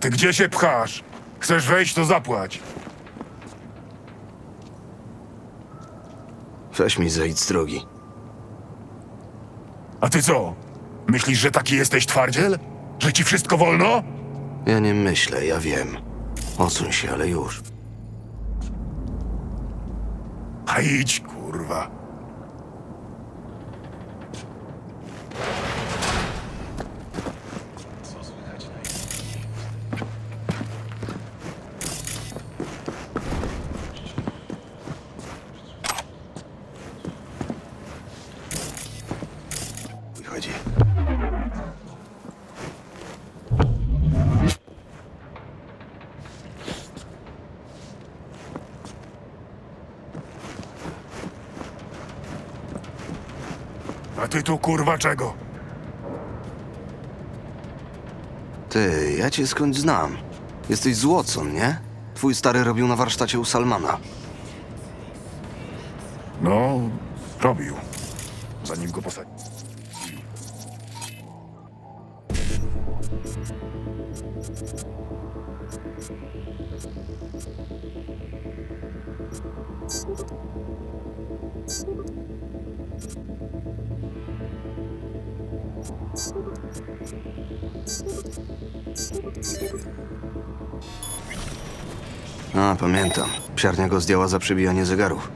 Ty gdzie się pchasz? Chcesz wejść, to zapłać. Weź mi zejdź z drogi. A ty co? Myślisz, że taki jesteś twardziel? Że ci wszystko wolno? Ja nie myślę, ja wiem. Odsuń się, ale już. A idź, kurwa. Wychodzi. A ty tu kurwa czego? Ty, ja cię skądś znam. Jesteś z Watson, nie? Twój stary robił na warsztacie u Salmana. No, robił. Zanim go posadził. A, pamiętam. Psiarnia go zdjęła za przebijanie zegarów.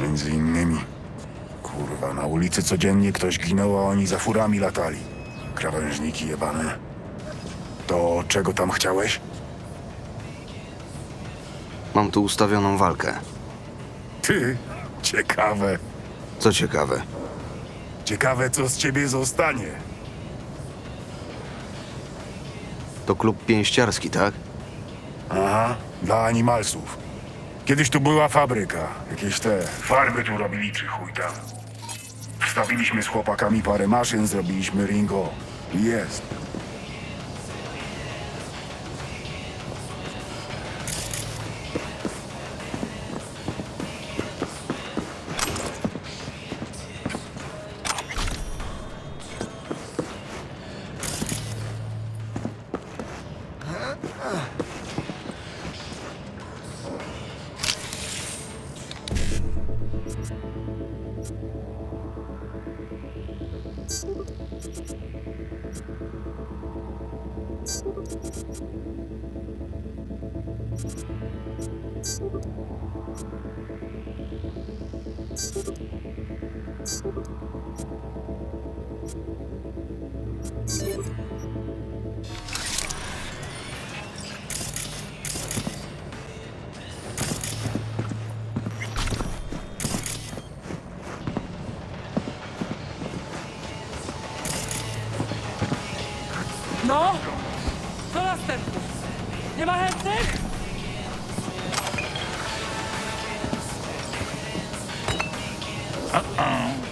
Między innymi. Kurwa, na ulicy codziennie ktoś ginął, a oni za furami latali. Krawężniki jebane. To czego tam chciałeś? Mam tu ustawioną walkę. Ty, ciekawe. Co ciekawe, Ciekawe, co z ciebie zostanie. to klub pięściarski, tak? Aha, dla animalsów. Kiedyś tu była fabryka. Jakieś te farby tu robili, czy chuj tam. Wstawiliśmy z chłopakami parę maszyn, zrobiliśmy ringo. I jest.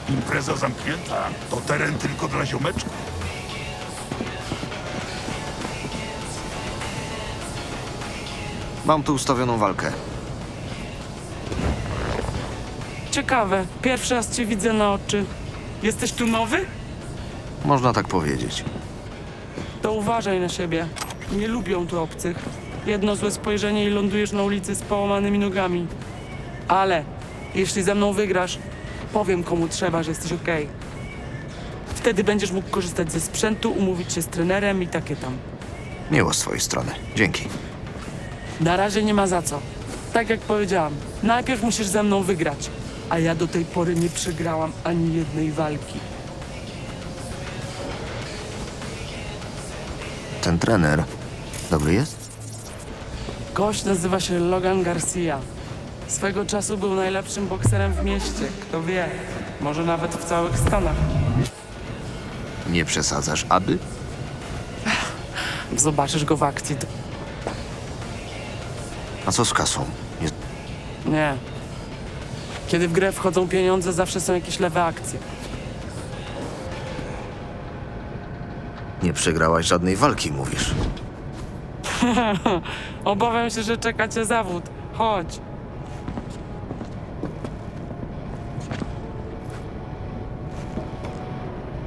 Impreza zamknięta. To teren tylko dla ziomeczków. Mam tu ustawioną walkę. Ciekawe. Pierwszy raz cię widzę na oczy. Jesteś tu nowy? Można tak powiedzieć. To uważaj na siebie. Nie lubią tu obcych. Jedno złe spojrzenie i lądujesz na ulicy z połamanymi nogami. Ale jeśli ze mną wygrasz, powiem komu trzeba, że jesteś okej. Wtedy będziesz mógł korzystać ze sprzętu, umówić się z trenerem i takie tam. Miło z twojej strony. Dzięki. Na razie nie ma za co. Tak jak powiedziałam, najpierw musisz ze mną wygrać. A ja do tej pory nie przegrałam ani jednej walki. Ten trener dobry jest? Gość nazywa się Logan Garcia. Swego czasu był najlepszym bokserem w mieście. Kto wie, może nawet w całych Stanach. Nie przesadzasz, aby? Zobaczysz go w akcji. to- A co z kasą? Nie... Nie. Kiedy w grę wchodzą pieniądze, zawsze są jakieś lewe akcje. nie przegrałaś żadnej walki, mówisz. Obawiam się, że czeka cię zawód. Chodź.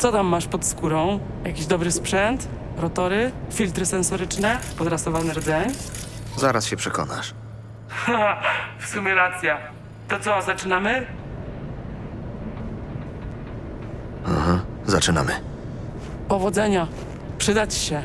Co tam masz pod skórą? Jakiś dobry sprzęt? rotory, filtry sensoryczne, podrasowany rdzeń. Zaraz się przekonasz. w sumie racja. To co, zaczynamy? Zaczynamy. Powodzenia. Przydać się.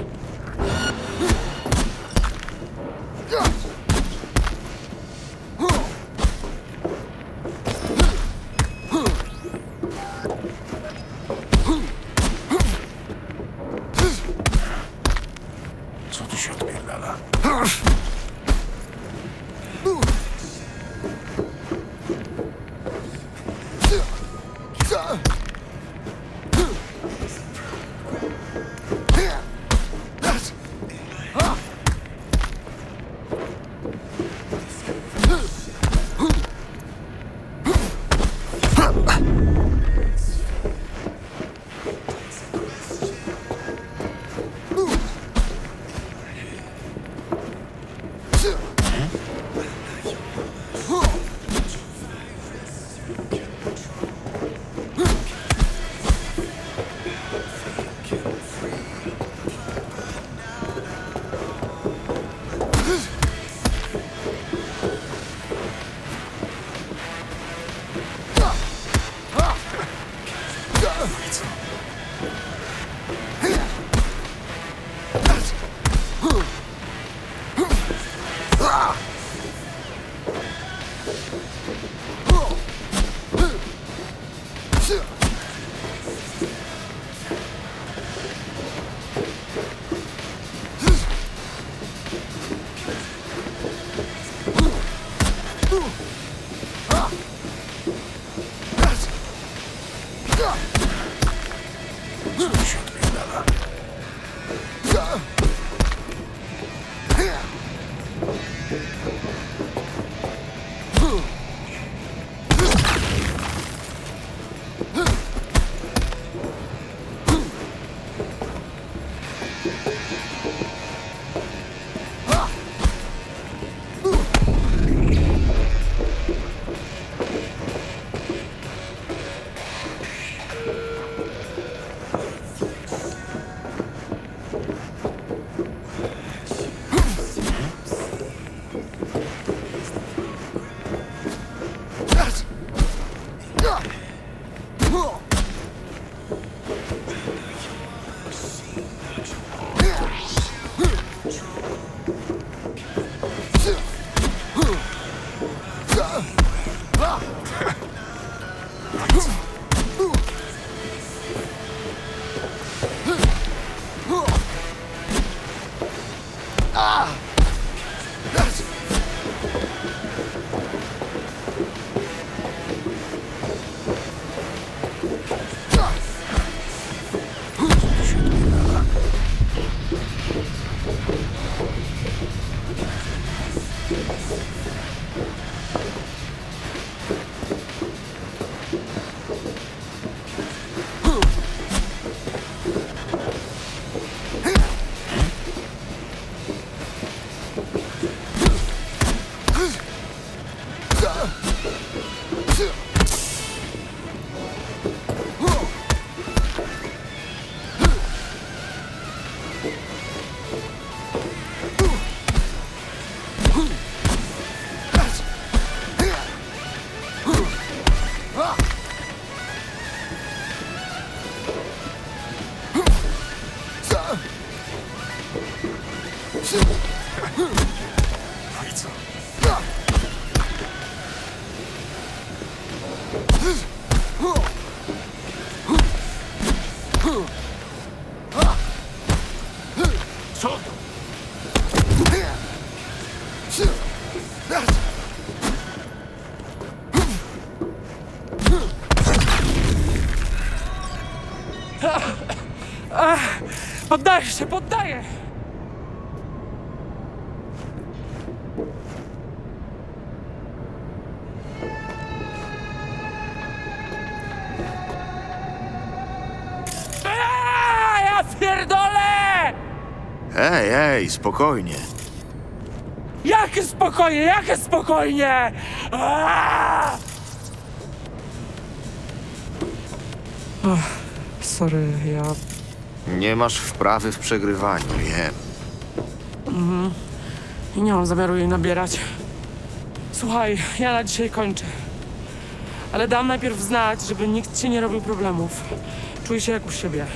No Co Ej, ej, spokojnie. Jakie spokojnie, jakie spokojnie! Aaaa! Ach, sorry, ja Nie masz wprawy w przegrywaniu, wiem. I nie mam zamiaru jej nabierać. Słuchaj, ja na dzisiaj kończę. Ale dam najpierw znać, żeby nikt ci nie robił problemów. Czuj się jak u siebie.